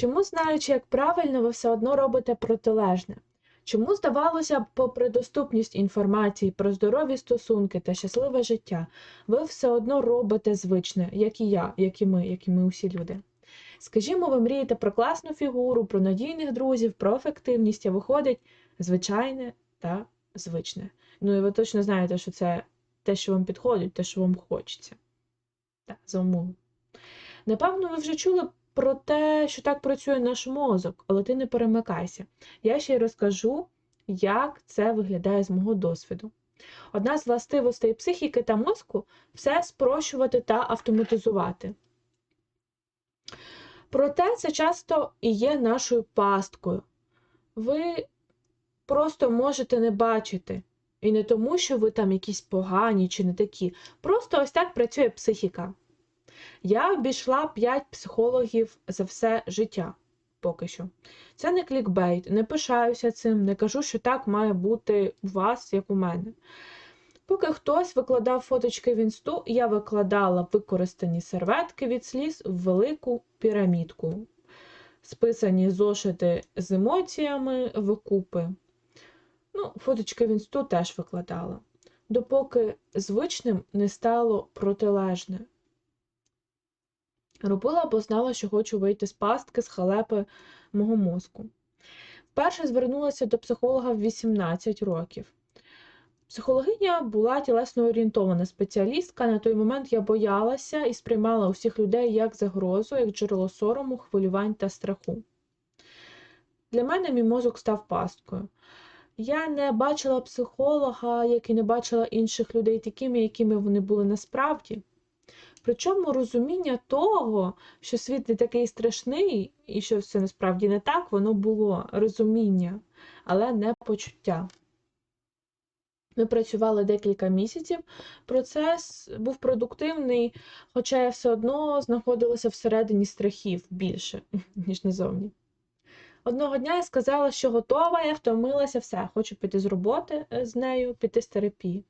Чому, знаючи, як правильно, ви все одно робите протилежне? Чому, здавалося б, попри доступність інформації про здорові стосунки та щасливе життя, ви все одно робите звичне, як і я, як і ми, як і ми усі люди? Скажімо, ви мрієте про класну фігуру, про надійних друзів, про ефективність, а виходить звичайне та звичне. Ну і ви точно знаєте, що це те, що вам підходить, те, що вам хочеться. Так, за умови. Напевно, ви вже чули про те, що так працює наш мозок, але ти не перемикайся. Я ще й розкажу, як це виглядає з мого досвіду. Одна з властивостей психіки та мозку все спрощувати та автоматизувати. Проте це часто і є нашою пасткою. Ви просто можете не бачити. І не тому, що ви там якісь погані чи не такі. Просто ось так працює психіка. Я обійшла 5 психологів за все життя поки що. Це не клікбейт, не пишаюся цим, не кажу, що так має бути у вас, як у мене. Поки хтось викладав фоточки в інсту, я викладала використані серветки від сліз в велику пірамідку, списані зошити з емоціями в купи. Ну, фоточки в інсту теж викладала, допоки звичним не стало протилежне. Робила, бо знала, що хочу вийти з пастки, з халепи мого мозку. Вперше звернулася до психолога в 18 років. Психологиня була тілесно орієнтована спеціалістка. На той момент я боялася і сприймала усіх людей як загрозу, як джерело сорому, хвилювань та страху. Для мене мій мозок став пасткою. Я не бачила психолога, як і не бачила інших людей такими, якими вони були насправді. Причому розуміння того, що світ не такий страшний і що все насправді не так, воно було розуміння, але не почуття. Ми працювали декілька місяців, процес був продуктивний, хоча я все одно знаходилася всередині страхів більше, ніж назовні. Одного дня я сказала, що готова, я втомилася, все, хочу піти з роботи е, з нею, піти з терапії.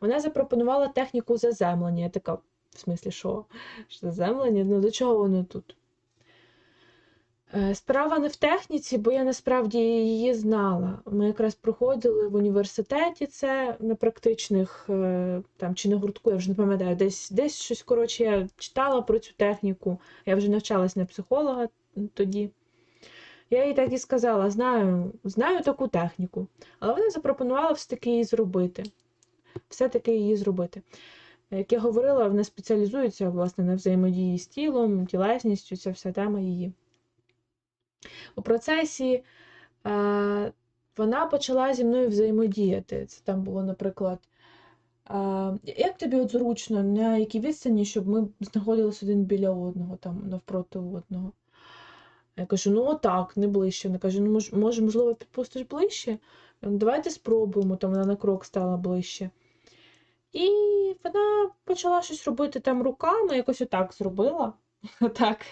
Вона запропонувала техніку заземлення. Я така, в смислі, що? Що Заземлення? Ну до чого воно тут? Е, Справа не в техніці, бо я насправді її знала. Ми якраз проходили в університеті це на практичних е, там чи на гуртку, я вже не пам'ятаю, десь десь щось коротше я читала про цю техніку. Я вже навчалась на психолога тоді. Я їй так і сказала: знаю, знаю таку техніку, але вона запропонувала все-таки її зробити. Все-таки її зробити. Як я говорила, вона спеціалізується власне на взаємодії з тілом, тілесністю, ця вся тема її. У процесі е, вона почала зі мною взаємодіяти. Це там було, наприклад, е, як тобі от зручно, на якій відстані, щоб ми знаходилися один біля одного, там навпроти одного. Я кажу, ну отак, не ближче. Вона каже, ну може, можливо, підпустиш ближче? Давайте спробуємо, там вона на крок стала ближче. І вона почала щось робити там руками, якось отак зробила. Отак.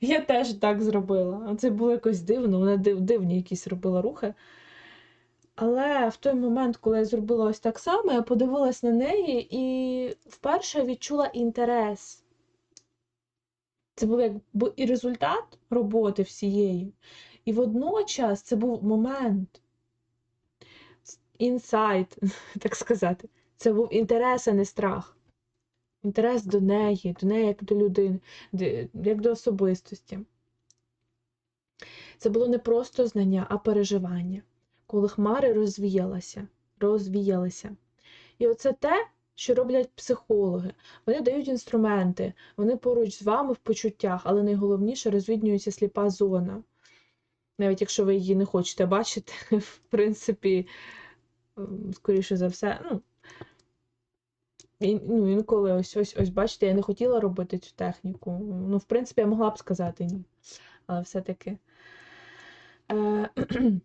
Я теж так зробила. Це було якось дивно, вона дивні якісь робила рухи. Але в той момент, коли я зробила ось так само, я подивилась на неї і вперше відчула інтерес. Це був якби і результат роботи всієї. І водночас це був момент, інсайт, так сказати. Це був інтерес, а не страх. Інтерес до неї, до неї як до людини, як до особистості. Це було не просто знання, а переживання, коли хмари розвіялися, розвіялися. І оце те, що роблять психологи. Вони дають інструменти, вони поруч з вами в почуттях, але найголовніше розвіднюється сліпа зона. Навіть якщо ви її не хочете бачити, в принципі, скоріше за все, ну, ну, інколи ось ось ось бачите, я не хотіла робити цю техніку. Ну, в принципі, я могла б сказати ні. Але все-таки. Е,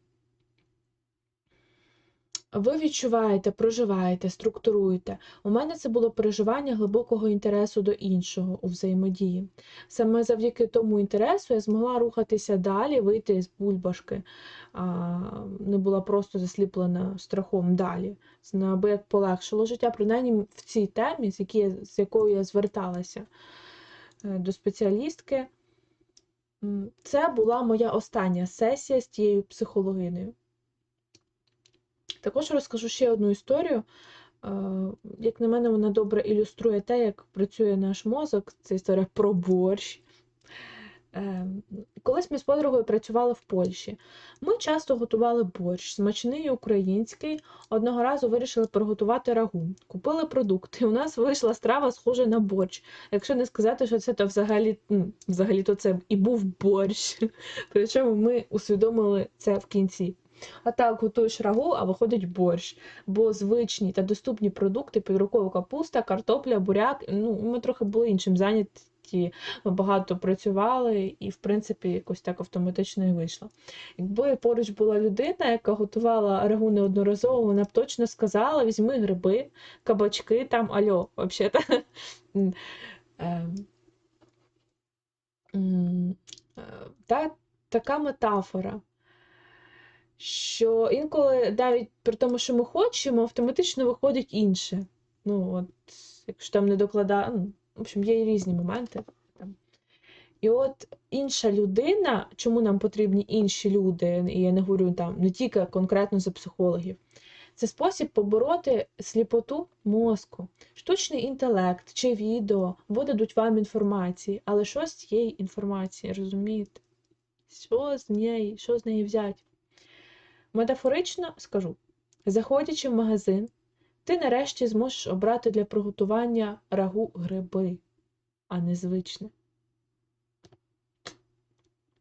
ви відчуваєте, проживаєте, структуруєте. У мене це було переживання глибокого інтересу до іншого у взаємодії. Саме завдяки тому інтересу я змогла рухатися далі, вийти з бульбашки, а не була просто засліплена страхом далі. Це неабияк полегшило життя, принаймні в цій темі, з, які, з якою я зверталася е, до спеціалістки. Це була моя остання сесія з тією психологинею. Також розкажу ще одну історію. Е, Як на мене, вона добре ілюструє те, як працює наш мозок. Це історія про борщ. Е, Колись ми з подругою працювали в Польщі. Ми часто готували борщ, смачний український. Одного разу вирішили приготувати рагу. Купили продукти. У нас вийшла страва, схожа на борщ. Якщо не сказати, що це то взагалі, ну, взагалі то це і був борщ. Причому ми усвідомили це в кінці. А так готуєш рагу, а виходить борщ. Бо звичні та доступні продукти під рукою капуста, картопля, буряк. Ну, ми трохи були іншим зайняті, ми багато працювали, і, в принципі, якось так автоматично і вийшло. Якби поруч була людина, яка готувала рагу неодноразово, вона б точно сказала: візьми гриби, кабачки, там альо, взагалі-то. Ем, е, Та, така метафора що інколи навіть при тому, що ми хочемо, автоматично виходить інше. Ну, от, якщо там не докладає, ну, в общем, є і різні моменти. І от інша людина, чому нам потрібні інші люди, і я не говорю там не тільки конкретно за психологів, це спосіб побороти сліпоту мозку. Штучний інтелект чи відео видадуть вам інформації, але що з цієї інформації, розумієте? Що з неї, що з неї взяти? Метафорично скажу: заходячи в магазин, ти нарешті зможеш обрати для приготування рагу гриби, а не звичне.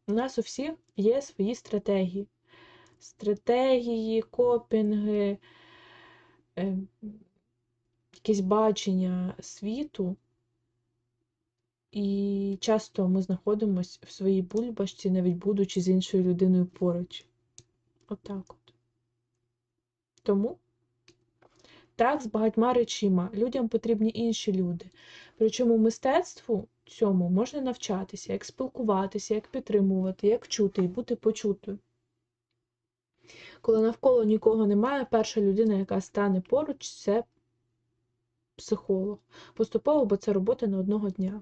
У нас у всіх є свої стратегії. Стратегії, копінги, е, якесь бачення світу. І часто ми знаходимося в своїй бульбашці, навіть будучи з іншою людиною поруч. Отак от. Тому, так, з багатьма речима людям потрібні інші люди. Причому мистецтву цьому можна навчатися, як спілкуватися, як підтримувати, як чути і бути почутою. Коли навколо нікого немає, перша людина, яка стане поруч, це психолог. Поступово, бо це робота не одного дня.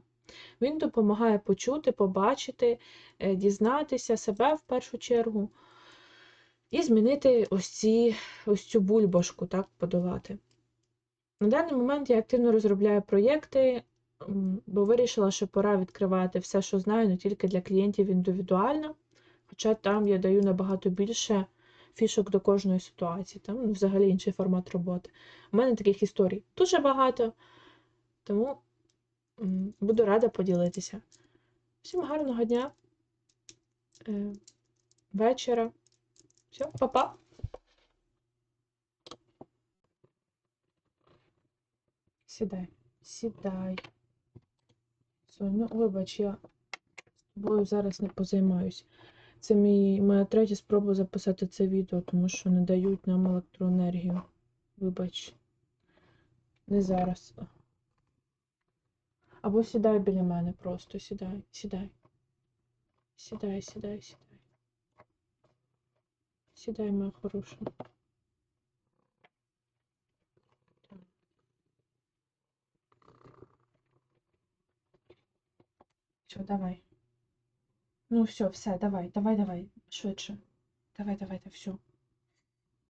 Він допомагає почути, побачити, е, дізнатися себе в першу чергу. І змінити ось, ці, ось цю бульбашку, так, подолати. На даний момент я активно розробляю проєкти, бо вирішила, що пора відкривати все, що знаю, не тільки для клієнтів індивідуально, хоча там я даю набагато більше фішок до кожної ситуації, там ну, взагалі інший формат роботи. У мене таких історій дуже багато, тому буду рада поділитися. Всім гарного дня, е, вечора. Все, па-па. Сідай, сідай. Сонь, ну вибач, я з тобою зараз не позаймаюсь. Це мій, моя третя спроба записати це відео, тому що не дають нам електроенергію. Вибач. Не зараз. Або сідай біля мене просто. Сідай, сідай. Сідай, сідай, сідай. Сідай, моя хороша. Все, давай. Ну, все, все, давай, давай, давай. Швидше. Давай, давай, давай, все.